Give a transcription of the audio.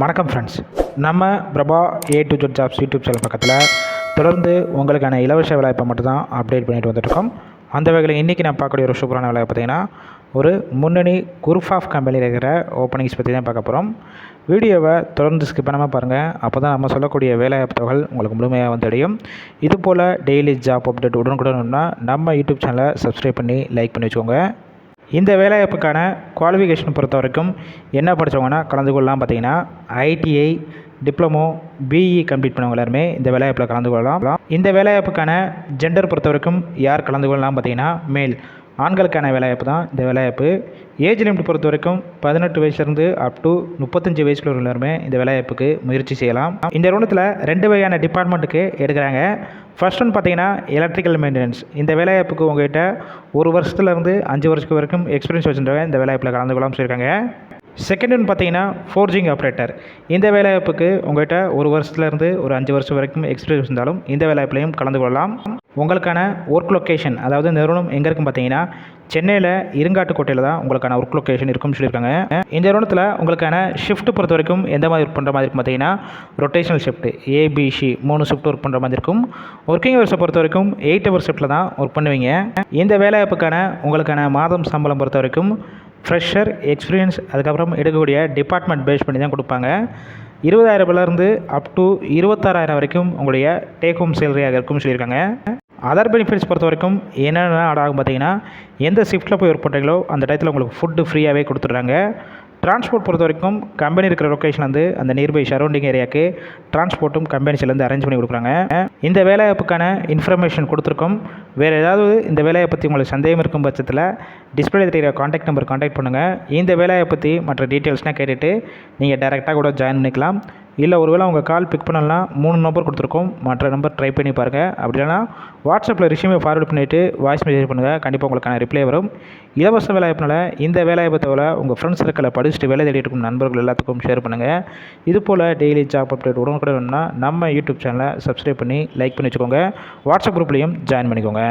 வணக்கம் ஃப்ரெண்ட்ஸ் நம்ம Prabha A to Z jobs YouTube channel பக்கத்தில் தொடர்ந்து உங்களுக்கான இலவச வேலைவாய்ப்பை மட்டும்தான் அப்டேட் பண்ணிட்டு வந்துட்டுருக்கோம். அந்த வகையில் இன்றைக்கி நான் பார்க்கக்கூடிய ஒரு சூப்பரான வேலை பார்த்தீங்கன்னா ஒரு முன்னணி குரூப் ஆஃப் கம்பெனியில் இருக்கிற ஓப்பனிங்ஸ் பற்றி தான் பார்க்க போகிறோம் வீடியோவை தொடர்ந்து ஸ்கிப் பண்ணாமல் பாருங்கள் அப்போ தான் நம்ம சொல்லக்கூடிய வேலைவாய்ப்பு உங்களுக்கு முழுமையாக வந்து அடையும் இது போல் டெய்லி ஜாப் அப்டேட் உடனுக்குடனா நம்ம யூடியூப் சேனலை சப்ஸ்கிரைப் பண்ணி லைக் பண்ணி வச்சுக்கோங்க. இந்த வேலைவாய்ப்புக்கான குவாலிஃபிகேஷன் பொறுத்த வரைக்கும் என்ன படித்தவங்கன்னா கலந்து கொள்ளலாம் பார்த்தீங்கன்னா ஐடிஐ டிப்ளமோ பிஇ கம்ப்ளீட் பண்ணவங்க எல்லாருமே இந்த வேலைவாய்ப்பில் கலந்து கொள்ளலாம். இந்த வேலைவாய்ப்புக்கான ஜெண்டர் பொறுத்த வரைக்கும் யார் கலந்து கொள்ளலாம் பார்த்தீங்கன்னா மேல் ஆண்களுக்கான வேலைவாய்ப்பு தான் இந்த வேலைவாய்ப்பு ஏஜ் லிமிட் பொறுத்த வரைக்கும் பதினெட்டு வயசுலேருந்து அப் டு முப்பத்தஞ்சு வயசுல உள்ள எல்லாருமே இந்த வேலைவாய்ப்புக்கு முயற்சி செய்யலாம். இந்த நிறுவனத்தில் ரெண்டு வகையான டிபார்ட்மெண்ட்டுக்கு எடுக்கிறாங்க. ஃபர்ஸ்ட் ஒன் பார்த்தீங்கன்னா எலக்ட்ரிக்கல் மெயின்டெனன்ஸ் இந்த வேலைவாய்ப்புக்கு உங்கள்கிட்ட ஒரு வருஷத்துலேருந்து அஞ்சு வருஷத்துக்கு வரைக்கும் எக்ஸ்பீரியன்ஸ் வச்சுருந்தவங்க இந்த வேலைவாய்ப்பில் கலந்து கொள்ளாமல் சொல்லியிருக்காங்க. செகண்ட் ஒன் பார்த்தீங்கன்னா ஃபோர்ஜிங் ஆப்ரேட்டர் இந்த வேலைவாய்ப்புக்கு உங்கள்கிட்ட ஒரு வருஷத்துலேருந்து ஒரு அஞ்சு வருஷம் வரைக்கும் எக்ஸ்பீரியன்ஸ் இருந்தாலும் இந்த வேலைவாய்ப்புலையும் கலந்து கொள்ளலாம் உங்களுக்கான ஒர்க் லொக்கேஷன் அதாவது நிறுவனம் எங்கே இருக்கும் பார்த்தீங்கன்னா சென்னையில் இருங்காட்டுக்கோட்டையில் தான் உங்களுக்கான ஒர்க் லொக்கேஷன் இருக்கும்னு சொல்லியிருக்காங்க. இந்த நிறுவனத்தில் உங்களுக்கான ஷிஃப்ட் பொறுத்த வரைக்கும் எந்த மாதிரி ஒர்க் பண்ணுற மாதிரி இருக்கும் பார்த்தீங்கன்னா ரொட்டேஷனல் ஷிஃப்ட் ஏபிசி மூணு ஷிஃப்ட் ஒர்க் பண்ணுற மாதிரி இருக்கும். ஒர்க்கிங் ஹவர்ஸை பொறுத்த வரைக்கும் எயிட் ஹவர் ஷிஃப்ட்டில் தான் ஒர்க் பண்ணுவீங்க. இந்த வேலைவாய்ப்புக்கான உங்களுக்கான மாதம் சம்பளம் பொறுத்த வரைக்கும் ஃப்ரெஷர் எக்ஸ்பீரியன்ஸ் அதுக்கப்புறம் எடுக்கக்கூடிய டிபார்ட்மெண்ட் பேஸ் பண்ணி தான் கொடுப்பாங்க. இருபதாயிரரூபாலேருந்து அப் டு இருபத்தாறாயிரம் வரைக்கும் உங்களுடைய டேக் ஹோம் சேலரியாக இருக்கும்னு சொல்லியிருக்காங்க. அதர் பெனிஃபிட்ஸ் பொறுத்த வரைக்கும் என்னென்ன ஆட் ஆகும் பார்த்தீங்கன்னா எந்த ஷிஃப்ட்டில் போய் ஒர்க் பண்ணுறீங்களோ அந்த டயத்தில் உங்களுக்கு ஃபுட்டு ஃப்ரீயாகவே கொடுத்துட்றாங்க. டிரான்ஸ்போர்ட் பொறுத்த வரைக்கும் கம்பெனி இருக்கிற லொக்கேஷன்லேருந்து அந்த நியர்பை சரௌண்டிங் ஏரியாவுக்கு டிரான்ஸ்போர்ட்டும் கம்பெனிஸ்லேருந்து அரேஞ்ச் பண்ணி கொடுக்குறாங்க. இந்த வேலைவாய்ப்புக்கான இன்ஃபர்மேஷன் கொடுத்துருக்கோம். வேறு ஏதாவது இந்த வேலையை பற்றி உங்களுக்கு சந்தேகம் இருக்கும் பட்சத்தில் டிஸ்பிளே தெரிகிற காண்டாக்ட் நம்பர் காண்டாக்ட் பண்ணுங்கள் இந்த வேலையை பற்றி மற்ற டீட்டெயில்ஸ்னால் கேட்டுவிட்டு நீங்கள் டேரெக்டாக கூட ஜாயின் பண்ணிக்கலாம். இல்லை ஒருவேளை உங்கள் கால் பிக் பண்ணலாம் மூணு நம்பர் கொடுத்துருக்கோம். மற்ற நம்பர் ட்ரை பண்ணி பாருங்கள் அப்படி இல்லைனா வாட்ஸ்அப்பில் ரிஷ்யூமே ஃபார்வர்ட் பண்ணிவிட்டு வாய்ஸ் மெசேஜ் பண்ணுங்கள் கண்டிப்பாக உங்களுக்கான ரிப்ளை வரும். இலவச வேலைவாய்ப்பினால் இந்த வேலைவாய்ப்பு தவிர உங்கள் ஃப்ரெண்ட்ஸ் சர்க்கிளில் படிச்சுட்டு வேலை தேடிட்டு இருக்கும் நண்பர்கள் எல்லாத்துக்கும் ஷேர் பண்ணுங்கள் இது போல் டெய்லி ஜாப் அப்டேட் உடனுக்குடன் வேணும்னா நம்ம யூடியூப் சேனலை சப்ஸ்கிரைப் பண்ணி லைக் பண்ணி வச்சுக்கோங்க. வாட்ஸ்அப் குரூப்லேயும் ஜாயின் பண்ணிக்கோங்க.